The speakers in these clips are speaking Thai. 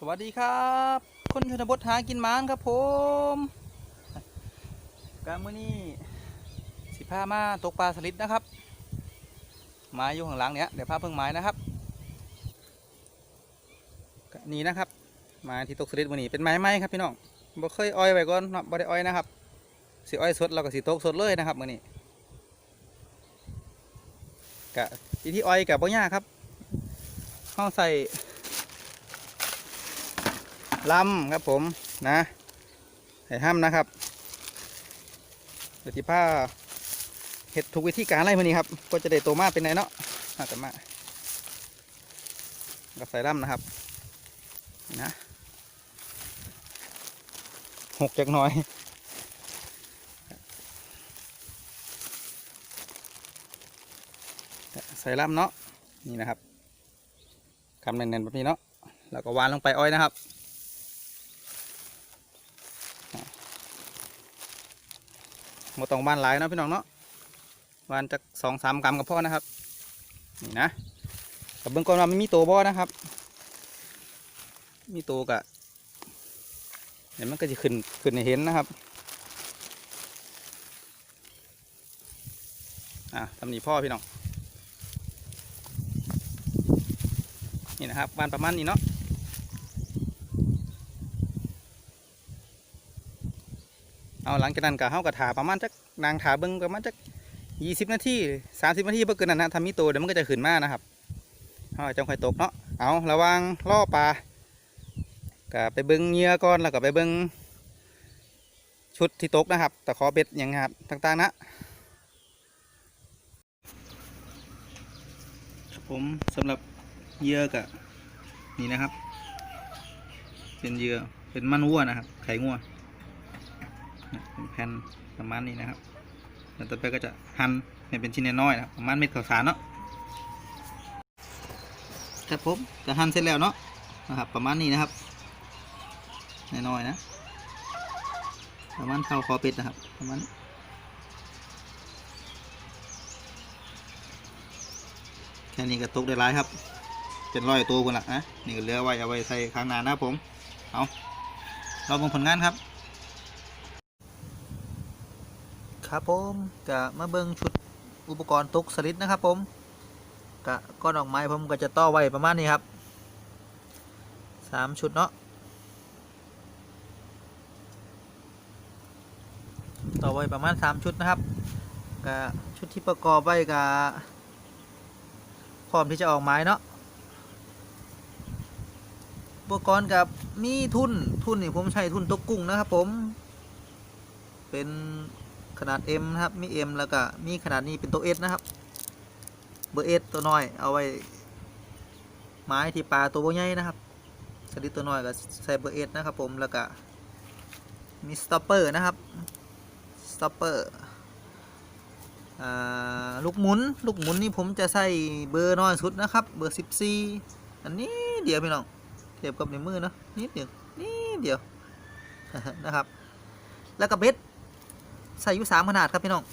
สวัสดีครับ คนชนบทหากินหมานครับผมกามื่อนี้สิพามาตกปลาสลิดนะครับไม้อยู่ข้างหลังเนี้ยเดี๋ยวพาเพิ่งไม้นะครับนี่นะครับไม้ที่ตกสลิดมื่อนี้เป็นไม้ไม้ครับพี่น้องบ่เคยอ้อยไว้ก่อนเนาะบ่ได้อ้อยนะครับสิอ้อยสดเราก็สิตกสดเลยนะครับมื่อนี้กะวิธีอ้อยกับบ่ยากครับห้องใส่ ลำครับผมนะไห่ห้ำนะครับเดี๋ยวที่ผ้าเห็ดทุกวิธีการอะไรมานี้ครับ ก็จะได้โตมากเป็นไงเนาะมาแต่มาก็ใส่ลำนะครับนี่นะหกจักน่อยใส่ลำเนาะนี่นะครับคำแน่นๆแบบนี้เนาะแล้วก็วานลงไปอ้อยนะครับ หมต้องบ้านหลายนะพี่น้องเนาะวานจากสองสามกรัมกับพ่อนะครับ นี่นะกับเบื้องก่อนว่าไม่มีโตบ่อนะครับ มีโตกะเดี๋ยวมันก็จะขึ้นขึ้นให้เห็นนะครับอะทำหนีพ่อพี่น้องนี่นะครับวานประมาณนี้เนาะ เอาหลังจากนั้นก็เฮาก็ถาประมาณจักนางถาเบิ่งประมาณจักยี่สิบนาทีสามสิบนาทีบ่อเกินนั้นนะทำมีตัวเดี๋ยวมันก็จะขึ้นมานะครับเฮาจังค่อยตกเนาะเอาระวังล่อปลาก็ไปเบิ่งเหยื่อก่อนแล้วก็ไปเบิ่งชุดที่ตกนะครับตะขอเบ็ดหยังครับต่างๆนะผมสำหรับเยื่อก็นี่นะครับ เป็นเยื่อเป็นมันวัวนะครับ ไข่งัว เป็นแผ่นประมาณนี้นะครับแล้วต่อไปก็จะหั่นให้เป็นชิ้นน้อยๆนะประมาณเม็ดข้าวสารเนาะครับผมจะหั่นเสร็จแล้วเนาะนะครับประมาณนี้นะครับน้อยๆนะประมาณเท่าคอเป็ดนะครับประมาณแค่นี้ก็ตกได้หลายครับเป็นร้อยตัวคนละนะนี่ก็เหลือไว้เอาไว้ใส่ข้างหน้านะผมเอาเราเบิ่งผลงานครับ ครับผมกะมาเบิงชุดอุปกรณ์ตกสลิดนะครับ ผมกะก้อนดอกไม้ผมก็จะต่อไว้ประมาณนี้ครับสามชุดเนาะต่อไว้ประมาณสามชุดนะครับกะชุดที่ประกอบไว้กะพร้อมที่จะออกไม้เนาะอุปกรณ์กับมีทุนทุนนี่ผมใช้ทุนตกกุ้งนะครับผมเป็น ขนาด M นะครับ มี M แล้วก็มีขนาดนี้เป็นตัว S นะครับ เบอร์ S ตัวน้อย เอาไว้ ไม้ที่ปลาตัวใหญ่นะครับสลิดตัวน้อยก็ใส่เบอร์ S นะครับผม แล้วก็มีสต็อปเปอร์นะครับ สต็อปเปอร์ลูกหมุน ลูกหมุนนี่ผมจะใส่เบอร์น้อยสุดนะครับ เบอร์ 14 อันนี้เดียวพี่น้อง เทียบกับในมือเนาะนิดเดียวนิดเดียวนะครับ แล้วก็เบ็ด ใส่อยู่สามขนาดครับพี่น้อง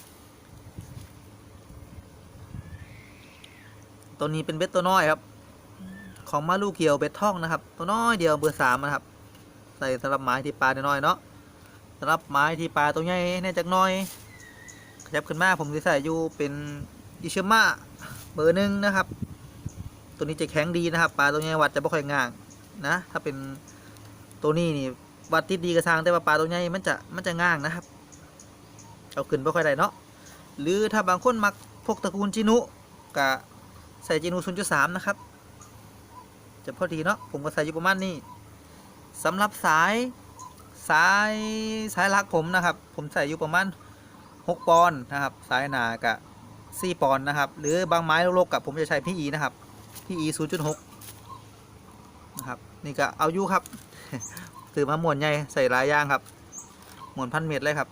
ตัวนี้เป็นเบ็ดตัวน้อยครับ ของมาลูกเขียวเบ็ดท่องนะครับ ตัวน้อยเดียวเบอร์สามนะครับ ใส่สำหรับไม้ที่ปลาน้อยเนาะสำหรับไม้ที่ปลาตัวใหญ่แน่จักน้อยขยับขึ้นมาผมจะใส่อยู่เป็นอิเชม่าเบอร์หนึ่งนะครับ ตัวนี้จะแข็งดีนะครับ ปลาตัวใหญ่วัดจะไม่ค่อยง่างนะ ถ้าเป็นตัวนี้นี่วัดติดดีกระซังแต่ว่าปลาตัวใหญ่มันจะมันจะง่างนะครับ เอาขึ้นไม่ค่อยได้เนาะหรือถ้าบางคนมักพวกตระกูลจินุกะใส่จินุ0.3 นะครับ จะพอดีเนาะผมก็ใส่อยู่ประมาณนี้สำหรับสายสายสายลักผมนะครับ ผมใส่อยู่ประมาณ 6 ปอนด์นะครับ สายหนากะ4ปอนด์นะครับ หรือบางไม้โลกกับผมจะใช้พี่อีนะครับพี่อี0.6 นะครับ นี่ก็เอาอยู่ครับ ถือมาหมวนใหญ่ใส่หลายอย่างครับ หมวนพันเมตรเลยครับ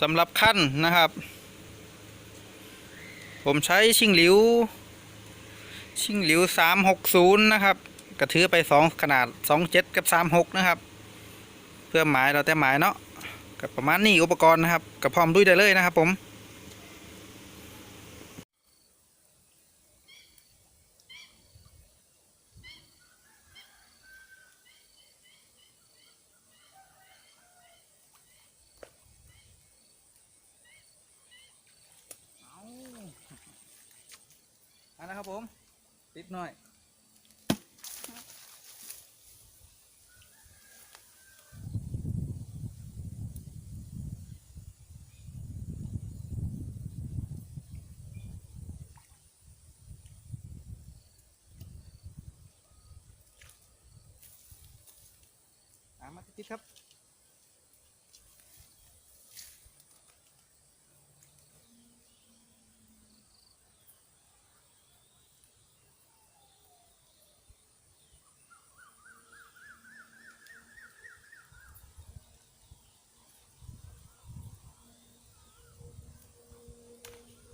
สำหรับขั้นนะครับ ผมใช้ชิงหลิว ชิงหลิวสามหกศูนย์นะครับ กระถือไปสองขนาดสองเจ็ดกับสามหกนะครับ เพื่อหมายเราแต่หมายเนาะกับประมาณนี้อุปกรณ์นะครับกับพร้อมด้วยได้เลยนะครับผม ครับผมติดหน่อยมาติดครับ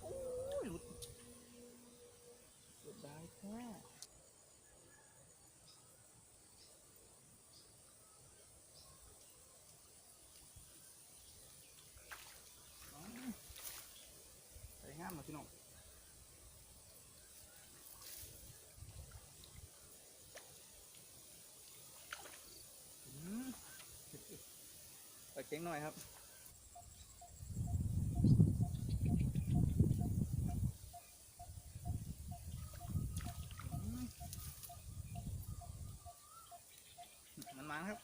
โอ้ยหลุดเสียดายแท้อ๋อสวยงามนะพี่น้องอืม ปลาเก่งหน่อยครับมันมันครับ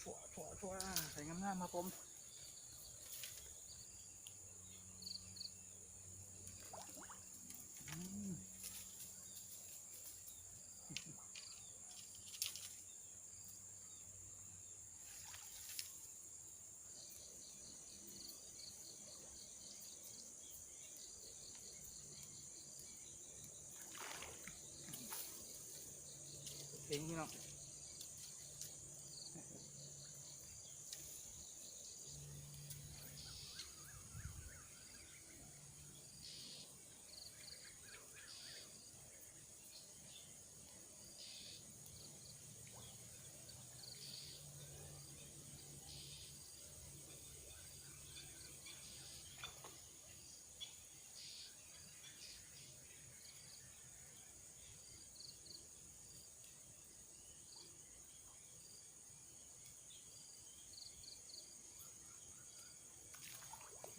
ชัวชัวชัวใส่งามๆมาผม เองพี่น้อง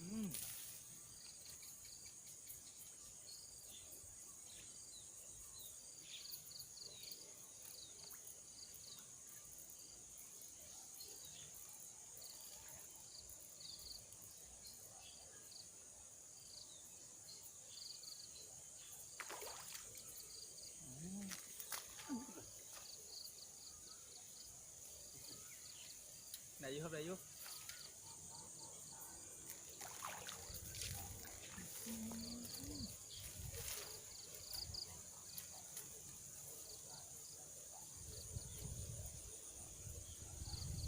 อืม ไหนอยู่ครับไหนอยู่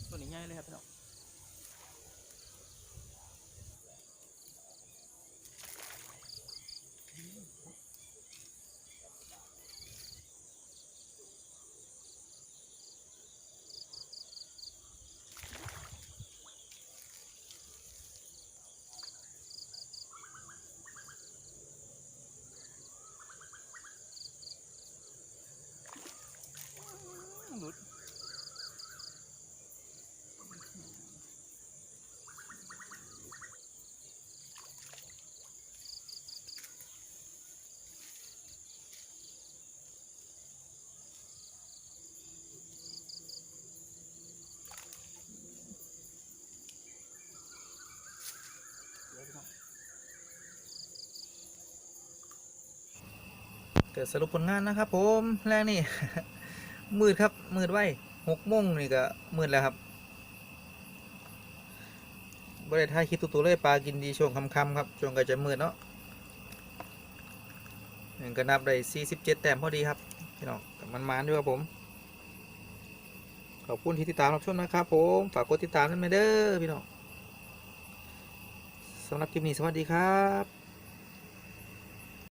ตัวนี้ง่ายเลยครับพี่น้อง หลุดเดี๋ยวพี่น้องเกิดสรุปผลงานนะครับผม แรกนี่ มืดครับ มืดไว้หกโมงนี่ก็มืดแล้วครับบริท้ายคลิปตัวๆเลยปลากินดีช่วงค่ำๆครับช่วงก็จะมืดเนาะหนี่งก็นับได้47แต้มพอดีครับพี่น้องมันมานด้วยครับผม ขอบคุณที่ติดตามรับชมนะครับผมฝากกดติดตามด้วยนะเด้อพี่น้องสำหรับคลิปนี้สวัสดีครับ